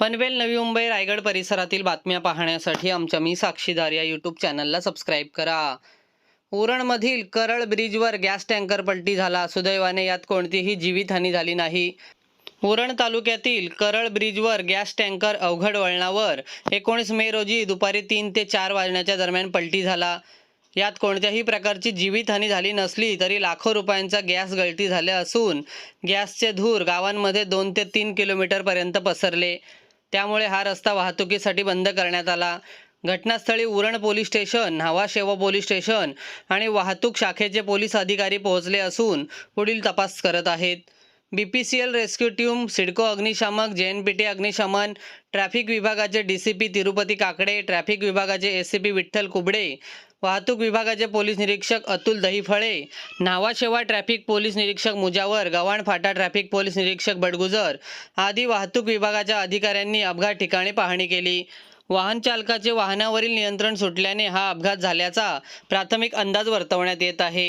पनवेल नवी मुंबई रायगड परिसरातील बातम्या पाहण्यासाठी आमच्या मी साक्षीदार या यूट्यूब चॅनलला सबस्क्राईब करा. उरणमधील करळ ब्रिजवर गॅस टँकर पलटी झाला. सुदैवाने यात कोणतीही जीवितहानी झाली नाही. उरण तालुक्यातील करळ ब्रिजवर गॅस टँकर अवघड वळणावर एकोणीस मे रोजी दुपारी तीन ते चार वाजण्याच्या दरम्यान पलटी झाला. यात कोणत्याही प्रकारची जीवितहानी झाली नसली तरी लाखो रुपयांचा गॅस गळती झाल्या असून गॅसचे धूर गावांमध्ये दोन ते तीन किलोमीटरपर्यंत पसरले. त्यामुळे हा रस्ता वाहतुकीसाठी बंद करण्यात आला. घटनास्थळी Uran police station Nhava Sheva police station आणि वाहतूक शाखेचे पोलीस अधिकारी पोहोचले असून पुढील तपास करत आहेत. B P C L rescue team CIDCO अग्निशामक जे एन पी टी अग्निशमन ट्रॅफिक विभागाचे D C P Tirupati Kakade traffic विभागाचे S C P Vitthal Kubde वाहतूक विभागाचे पोलीस निरीक्षक अतुल दहीफळे न्हावाशेवा ट्रॅफिक पोलीस निरीक्षक मुजावर गव्हाण फाटा ट्रॅफिक पोलीस निरीक्षक बडगुजर आदी वाहतूक विभागाच्या अधिकाऱ्यांनी अपघात ठिकाणी पाहणी केली. वाहन चालकाचे वाहनावरील नियंत्रण सुटल्याने हा अपघात झाल्याचा प्राथमिक अंदाज वर्तवण्यात येत आहे.